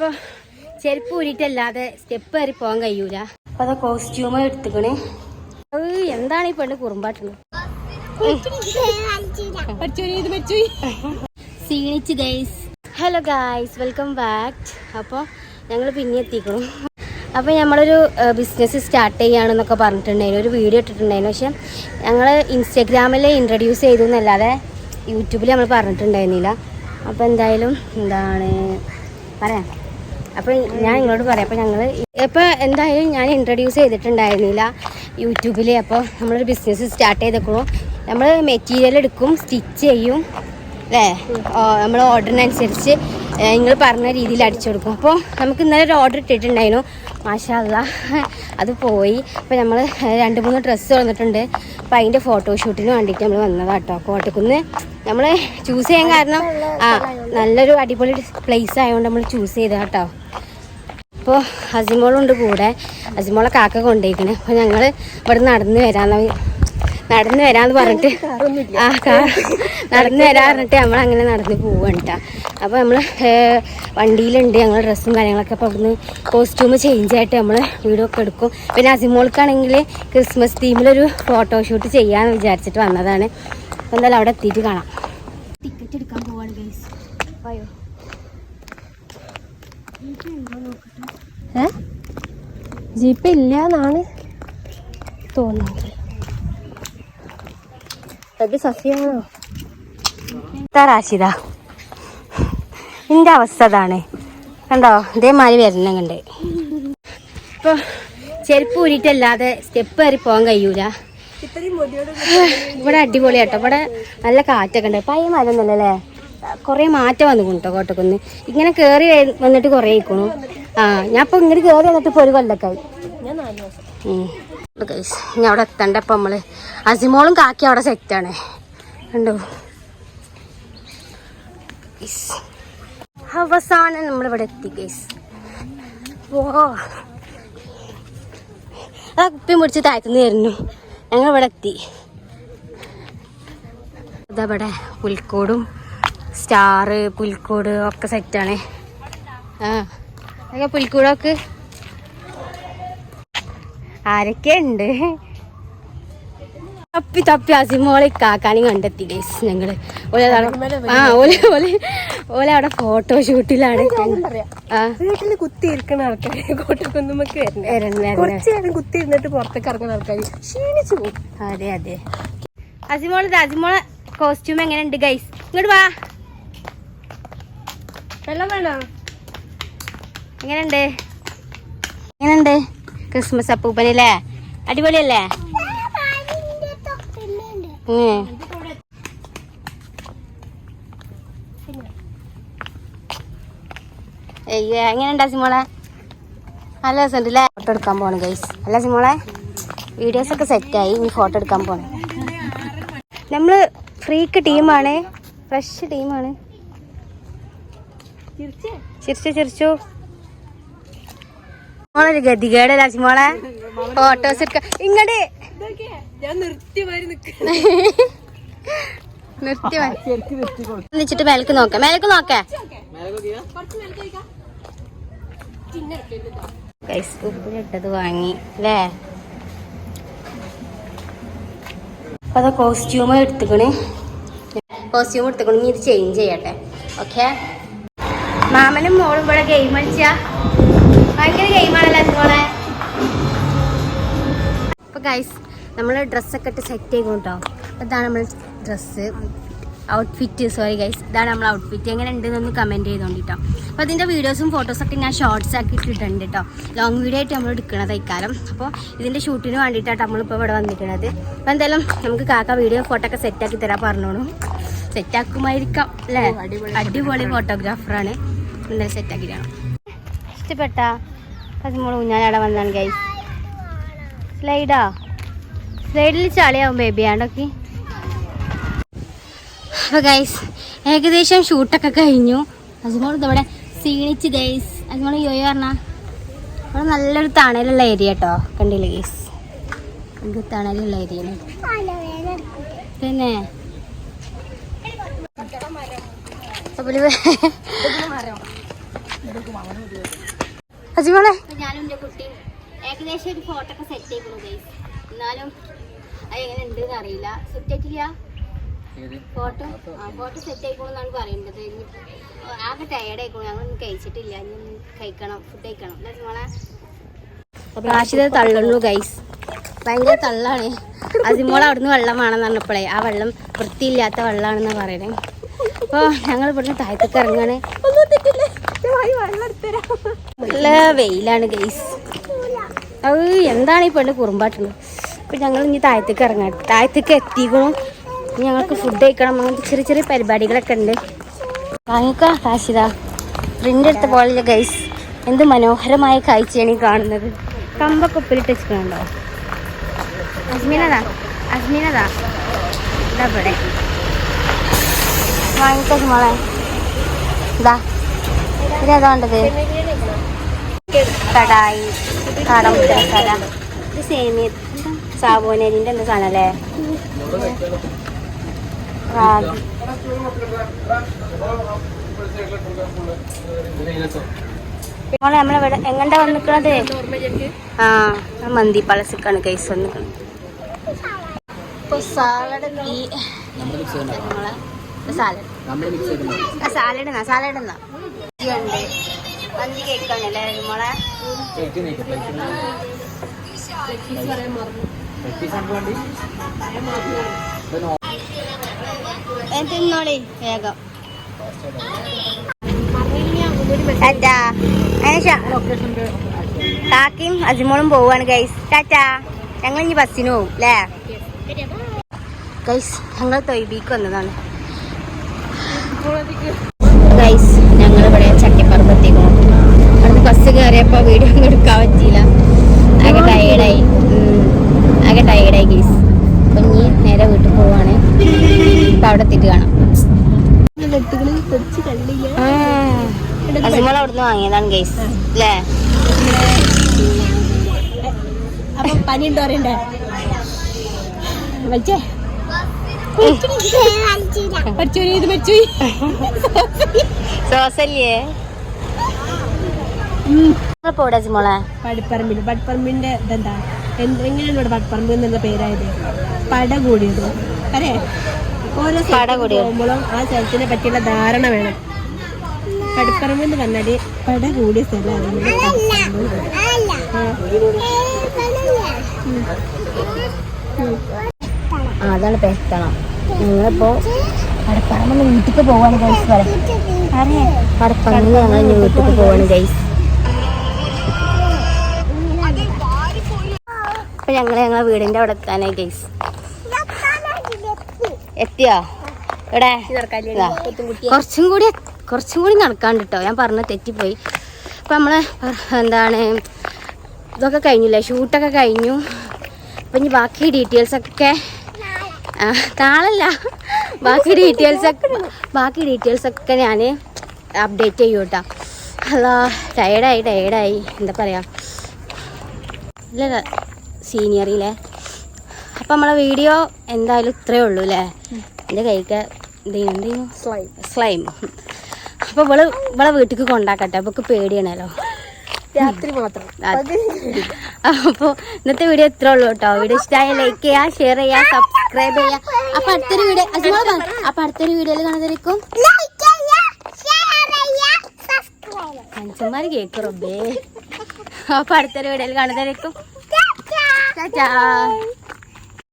ഇപ്പൊ ചെരുപ്പ് ഊരിട്ടല്ലാതെ സ്റ്റെപ്പ് കയറി പോകാൻ കഴിയൂല. അപ്പൊ അതാ കോസ്റ്റ്യൂം എടുത്തുക്കണേ. എന്താണ് ഈ പെണ്ണ് കുറുമ്പാട്ടുള്ളത് സീണിച്ച് guys hello guys welcome back അപ്പോൾ ഞങ്ങൾ പിന്നെ എത്തിക്കണം. അപ്പോൾ നമ്മളൊരു ബിസിനസ് സ്റ്റാർട്ട് ചെയ്യുകയാണെന്നൊക്കെ പറഞ്ഞിട്ടുണ്ടായിരുന്നു. ഒരു വീഡിയോ ഇട്ടിട്ടുണ്ടായിരുന്നു. പക്ഷെ ഞങ്ങൾ ഇൻസ്റ്റാഗ്രാമിൽ ഇൻട്രൊഡ്യൂസ് ചെയ്തു എന്നല്ലാതെ യൂട്യൂബിൽ നമ്മൾ പറഞ്ഞിട്ടുണ്ടായിരുന്നില്ല. അപ്പോൾ എന്തായാലും എന്താണ്? പറയാം. അപ്പോൾ ഞാൻ നിങ്ങളോട് പറയാം. അപ്പോൾ ഞങ്ങൾ ഇപ്പോൾ എന്തായാലും ഞാൻ ഇൻട്രൊഡ്യൂസ് ചെയ്തിട്ടുണ്ടായിരുന്നില്ല യൂട്യൂബിൽ അപ്പോൾ നമ്മളൊരു ബിസിനസ് സ്റ്റാർട്ട് ചെയ്തേക്കണു. നമ്മൾ മെറ്റീരിയൽ എടുക്കും സ്റ്റിച്ച് ചെയ്യും അല്ലേ നമ്മൾ ഓർഡറിനനുസരിച്ച് നിങ്ങൾ പറഞ്ഞ രീതിയിൽ അടിച്ചു കൊടുക്കും അപ്പോൾ നമുക്ക് ഇന്നലെ ഒരു ഓർഡർ ഇട്ടിട്ടുണ്ടായിരുന്നു. മാഷാല്ല അത് പോയി. അപ്പോൾ നമ്മൾ രണ്ട് മൂന്ന് ഡ്രസ്സ് വന്നിട്ടുണ്ട്. അപ്പോൾ അതിന്റെ ഫോട്ടോഷൂട്ടിന് വേണ്ടിയിട്ട് നമ്മൾ വന്നതാണ് കേട്ടോ കോട്ടക്കുന്ന്. നമ്മൾ ചൂസ് ചെയ്യാൻ കാരണം ആ നല്ലൊരു അടിപൊളി പ്ലേസ് ആയതുകൊണ്ട് നമ്മൾ ചൂസ് ചെയ്ത കേട്ടോ അപ്പോൾ അസിമോളുണ്ട് കൂടെ. അസിമോളെ കാക്ക കൊണ്ടിരിക്കണേ അപ്പോൾ ഞങ്ങൾ ഇവിടെ നടന്ന് വരാന്ന് നടന്ന് വരാന്ന് പറഞ്ഞിട്ട്. ആ കാർ നടന്നു വരാൻ പറഞ്ഞിട്ട് നമ്മൾ അങ്ങനെ നടന്ന് പോവാണ് കേട്ടോ അപ്പോൾ നമ്മൾ വണ്ടിയിലുണ്ട് ഞങ്ങൾ ഡ്രസ്സും കാര്യങ്ങളൊക്കെ. അപ്പോൾ അവിടുന്ന് കോസ്റ്റ്യൂം ചേഞ്ച് ആയിട്ട് നമ്മൾ വീഡിയോ ഒക്കെ എടുക്കും. പിന്നെ അസിമോൾക്കാണെങ്കിൽ ക്രിസ്മസ് തീമിലൊരു ഫോട്ടോഷൂട്ട് ചെയ്യാന്ന് വിചാരിച്ചിട്ട് വന്നതാണ്. അപ്പോൾ എന്തായാലും അവിടെ എത്തിയിട്ട് കാണാം. ടിക്കറ്റ് എടുക്കാൻ പോവാണ് ഗൈസ് അയ്യോ. ജീപ്പ് ഇല്ല എന്നാണ് തോന്നുന്നത്. അത് സസ്യമാണോ എന്റെ അവസ്ഥ അതാണ്. കണ്ടോ? ഇതേമാതിരി വരണം കണ്ട് ഇപ്പോൾ ചെരുപ്പ് ഊരിട്ടല്ലാതെ സ്റ്റെപ്പ് കയറി പോകാൻ കഴിയൂല. ഇവിടെ അടിപൊളി കേട്ടോ. ഇവിടെ നല്ല കാറ്റൊക്കെ ഉണ്ട്. പയ്യ മരമൊന്നുമല്ലേ കുറേ മാറ്റം വന്നു കേട്ടോ കോട്ടക്കുന്ന്. ഇങ്ങനെ കയറി വന്നിട്ട് കുറേ ആയിക്കണു. ആ ഞാൻ ഇപ്പോൾ ഇങ്ങനെ കയറി വന്നിട്ട് ഇപ്പോൾ ഒരു കൊല്ലക്കായി. ഞാൻ guys, ഇനി അവിടെ എത്തണ്ട ഇപ്പൊ നമ്മൾ? അസിമോളും കാക്കി അവിടെ സെറ്റാണ് കണ്ടോ? Guys. അവസാനം നമ്മളിവിടെ എത്തി ഗൈസ് ഓ ആ കുപ്പി മുടിച്ച് താഴ്ത്തുനിന്ന് വരുന്നു ഞങ്ങൾ ഇവിടെ എത്തി. ഇതവിടെ പുൽക്കോടും സ്റ്റാറ് പുൽക്കോട് ഒക്കെ സെറ്റാണ് ആ പുൽക്കൂടൊക്കെ ആരൊക്കെ ഉണ്ട് തപ്പി തപ്പി അസിമോളെ കാക്കാനും കണ്ടെത്തി ഗൈസ് ഞങ്ങൾ ഓല ആ ഓല ഓല ഓല അവിടെ ഫോട്ടോ ഷൂട്ടിലാണ് വീട്ടിൽ കുത്തി ഇരിക്കുന്ന വരണം, വരണം. കുറച്ച് നേരം കുത്തി ഇരുന്നിട്ട് പുറത്തേക്ക് ഇറങ്ങുന്ന ആൾക്കാർ ക്ഷീണിച്ചു പോകും അതെ അതെ. അസിമോൾ അസിമോളെ കോസ്റ്റ്യൂം എങ്ങനെ ഉണ്ട് ഗൈസ് ഇങ്ങോട്ട് വാ. വെള്ളം വേണോ? എങ്ങനെയുണ്ട്? എങ്ങനെയുണ്ട്? ക്രിസ്മസ് അപ്പൂപ്പനല്ലേ അടിപൊളിയല്ലേ? ഉം. അയ്യോ എങ്ങനെയുണ്ട് അസിമോളെ? നല്ല രസമുണ്ടല്ലേ? ഫോട്ടോ എടുക്കാൻ പോണ് ഗൈസ് അല്ല സിമോളെ വീഡിയോസ് ഒക്കെ സെറ്റായി ഇനി ഫോട്ടോ എടുക്കാൻ പോണ് നമ്മൾ ഫ്രീക്ക് ടീമാണ് ഫ്രഷ് ടീമാണ് ചിരിച്ചു ചിരിച്ചു. മോളൊരു ഗതികേട് രാജ്മോളെ ഫോട്ടോസ് എടുക്ക. ഇങ്ങട്. ഞാൻ നിർത്തി നിർത്തി വെച്ചിട്ട് മേലേക്ക് നോക്ക. മേലേക്ക് നോക്കേ. ഉപ്പിലിട്ടത് വാങ്ങി അല്ലേ അപ്പൊ അതാ കോസ്റ്റ്യൂം എടുത്തുക്കണ്. കോസ്റ്റ്യൂം എടുത്തുക്കണ്. ഇനി ഇത് ചേഞ്ച് ചെയ്യട്ടെ. ഓക്കെ മാമനും മോളും ഇവിടെ ഗെയിം കളിച്ചാ. ഭയങ്കര ഗെയിമാണല്ലോ മോളെ. അപ്പൊ ഗൈസ് നമ്മൾ ഡ്രസ്സൊക്കെ ഇട്ട് സെറ്റ് ചെയ്യും കേട്ടോ ഇതാണ് നമ്മൾ ഡ്രസ്സ് ഔട്ട്ഫിറ്റ് സോറി ഗൈസ് ഇതാണ് നമ്മൾ ഔട്ട്ഫിറ്റ് എങ്ങനെ ഉണ്ടെന്നൊന്ന് കമന്റ് ചെയ്തോണ്ടിട്ടോ അപ്പോൾ അതിന്റെ വീഡിയോസും ഫോട്ടോസൊക്കെ ഞാൻ ഷോർട്സ് ആക്കി ഇട്ടിട്ടുണ്ട് കേട്ടോ ലോങ് വീഡിയോ ആയിട്ട് നമ്മൾ എടുക്കണത് ഇക്കാലം അപ്പോൾ ഇതിന്റെ ഷൂട്ടിന് വേണ്ടിയിട്ടാണ് നമ്മളിപ്പോൾ ഇവിടെ വന്നിരിക്കുന്നത് അപ്പോൾ എന്തായാലും നമുക്ക് കാക്ക വീഡിയോ ഫോട്ടോ ഒക്കെ സെറ്റാക്കി തരാൻ പറഞ്ഞോളൂ സെറ്റാക്കുമായിരിക്കാം അല്ലേ? അടിപൊളി ഫോട്ടോഗ്രാഫറാണ് എന്തായാലും സെറ്റാക്കി തരാം ഇഷ്ടപ്പെട്ട? പതിമൂന്ന് ഊഞ്ഞാലവിടെ വന്നാണ് ഗൈസ് സ്ലൈഡാ സ്ലൈഡിൽ ചളിയാവും ബേബി ആണ്ടൊക്കെ? അപ്പോൾ ഗൈസ് ഏകദേശം ഷൂട്ടൊക്കെ കഴിഞ്ഞു. അജ്മോൾ ഇതവിടെ സീണിച്ച് ഗൈസ് അജ്മോൾ യോയോ പറഞ്ഞാ അവിടെ നല്ലൊരു തണലുള്ള ഏരിയ കേട്ടോ കണ്ടില്ല ഗൈസ് നമുക്ക് തണലുള്ള ഏരിയ പിന്നെ? അപ്പോൾ അജിമോളെ? ഞാനും എന്റെ കുട്ടി ഏകദേശം ഒരു ഫോട്ടോ ഒക്കെ സെറ്റ് ചെയ്തു ഗൈസ് എന്നാലും അത് എങ്ങനെ ഉണ്ട് അറിയില്ല. സെറ്റ് ആയിട്ടില്ല ഫോട്ടോ ആ ഫോട്ടോ സെറ്റ് ആയിക്കോളെന്നാണ് പറയേണ്ടത് ഇനി ആകെ ടയേർഡ് ആയിക്കോളും. ഞങ്ങളൊന്നും കഴിച്ചിട്ടില്ല. ഇനി കഴിക്കണം. ഫുഡ് കഴിക്കണം. മോളെ പ്രാശിത തള്ളുള്ളൂ ഗൈസ് ഭയങ്കര തള്ളാണ്. അസിമോൾ അവിടുന്ന് വെള്ളം വേണമെന്ന് പറഞ്ഞപ്പോഴേ ആ വെള്ളം വൃത്തിയില്ലാത്ത വെള്ളമാണെന്ന് പറയണേ. അപ്പോൾ ഞങ്ങൾ ഇവിടുന്ന് താഴത്തേക്ക് നല്ല വെയിലാണ് ഗൈസ് അത് എന്താണ് ഈ പെണ്ണ് കുറുമ്പാട്ടുള്ളത് അപ്പം ഞങ്ങൾ ഇനി താഴത്തേക്ക് ഇറങ്ങാം. താഴത്തേക്ക് എത്തിക്കണം ഞങ്ങൾക്ക് ഫുഡ് കഴിക്കണം. അങ്ങനത്തെ ചെറിയ ചെറിയ പരിപാടികളൊക്കെ ഉണ്ട്. വാങ്ങിക്കാം കാശിത പ്രിന്റ് എടുത്ത പോലെ ഗൈസ് എന്ത് മനോഹരമായ കാഴ്ചയാണ് ഈ കാണുന്നത്. കമ്പൊക്കെ ഉപ്പിലിട്ട് വെച്ചിട്ടുണ്ടോ? അസ്മിനതാ അസ്മിനതാ. ഇതാ ഇവിടെ. വാങ്ങിക്കോ മോളെ. ഇതാ. ഇതേതാ വേണ്ടത് കടായി കാടം മസാല ഇത് സേമിയ സാബോനരിന്റെ എന്താ സാധനം അല്ലേ? റാഗി. മോളെ നമ്മളിവിടെ എങ്ങണ്ടാ വന്നിക്കണത്? ആ മന്തി പളസിക്കാണ് കൈസ് വന്നിക്കണത്. ഇപ്പൊ സാലഡ് ഈ സാലഡ് സാലഡ് എന്നാ സാലഡ് എന്നാ? ഉണ്ട് മന്തി കേക്കാണല്ലേ മോളെ? തിന്നോളി വേഗം. ടാറ്റാ. കാക്കിയും അജിമോളും പോവാണ് ഗൈസ് ടാറ്റാ. ഞങ്ങൾ ഇനി ബസ്സിന് പോവും അല്ലേ ഗൈസ് ഞങ്ങൾ തൊയ്ബീക്ക് വന്നതാണ്. ചട്ടിപ്പറമ്പ് എത്തിക്കുന്നു അവിടുന്ന് ബസ് കയറിയപ്പോൾ വീഡിയോ ഒന്നും എടുക്കാൻ പറ്റിയില്ല. ആകെ ടയേർഡായി ആകെ ടയേർഡായി ഗീസ് അപ്പം നേരെ വീട്ടിൽ പോവാണ്. അപ്പം അവിടെ എത്തിയിട്ട് കാണാം. അസിമോൾ അവിടുന്ന് വാങ്ങിയതാണ് ഗൈസ് അല്ലേ അപ്പൊ പനി ഉണ്ടോ അറിയണ്ടേ വലിച്ചേ പഠിച്ചു ഇത് വെച്ചു സോസല്ലേ പടിപ്പറമ്പിൽ. പടിപ്പറമ്പിന്റെ ഇതെന്താ? എന്തെങ്കിലും ഇവിടെ പടിപ്പറമ്പ് എന്നുള്ള പേരായത്? പട കൂടിയത്. അല്ലേ? ഓരോ പട. പോകുമ്പോഴും ആ സ്ഥലത്തിനെ പറ്റിയുള്ള ധാരണ വേണം. പടിപ്പറമ്പ് എന്ന് പറഞ്ഞാൽ പട കൂടിയ സ്ഥലമാണ്. അതാണ് പെട്ടണം ഞങ്ങളിപ്പോ പടപ്പറമ്പ് വീട്ടിക്ക് പോവാണ് ഗൈസ് പറയാം പടപ്പറമ്പ് ഞങ്ങൾ വീട്ടിക്ക് പോവാണ് ഗൈസ് അപ്പൊ ഞങ്ങൾ ഞങ്ങളെ വീടിന്റെ അവിടെ എത്താനായി ഗൈസ് എത്തിയോ? ഇവിടെ. കുറച്ചും കൂടി കുറച്ചും കൂടി നടക്കാണ്ട് കേട്ടോ ഞാൻ പറഞ്ഞ തെറ്റിപ്പോയി. അപ്പം നമ്മൾ എന്താണ് ഇതൊക്കെ കഴിഞ്ഞില്ലേ? ഷൂട്ടൊക്കെ കഴിഞ്ഞു. അപ്പം ഇനി ബാക്കി ഡീറ്റെയിൽസ് ഒക്കെ താളല്ല ബാക്കി ഡീറ്റെയിൽസ് ഒക്കെ ബാക്കി ഡീറ്റെയിൽസ് ഒക്കെ ഞാൻ അപ്ഡേറ്റ് ചെയ്യൂ കേട്ടോ അല്ല ടയേർഡായി ടയേർഡായി എന്താ പറയുക ഇല്ല സീനിയറിയിലെ അപ്പം നമ്മളെ വീഡിയോ എന്തായാലും ഇത്രയേ ഉള്ളൂ അല്ലേ എന്റെ കൈക്ക് എന്തെങ്കിലും എന്തെങ്കിലും സ്ലൈം സ്ലൈം അപ്പോൾ ഇവൾ ഇവളെ വീട്ടിലേക്ക് കൊണ്ടാക്കട്ടെ. അവൾക്ക് പേടിയാണല്ലോ. രാത്രി മാത്രം. അപ്പോൾ ഇന്നത്തെ വീഡിയോ ഇത്ര ഉള്ളൂ കേട്ടോ വീഡിയോ ഇഷ്ടമായ ലൈക്ക് ചെയ്യുക ഷെയർ ചെയ്യുക സബ്സ്ക്രൈബ് ചെയ്യുക അപ്പോൾ അടുത്തൊരു വീഡിയോ അപ്പോൾ അടുത്തൊരു വീഡിയോയിൽ കാണുന്നതായിരിക്കും മനുഷ്യന്മാർ കേക്ക് റബ്ബേ. അപ്പോൾ അടുത്തൊരു വീഡിയോയിൽ കാണുന്നതായിരിക്കും Cá!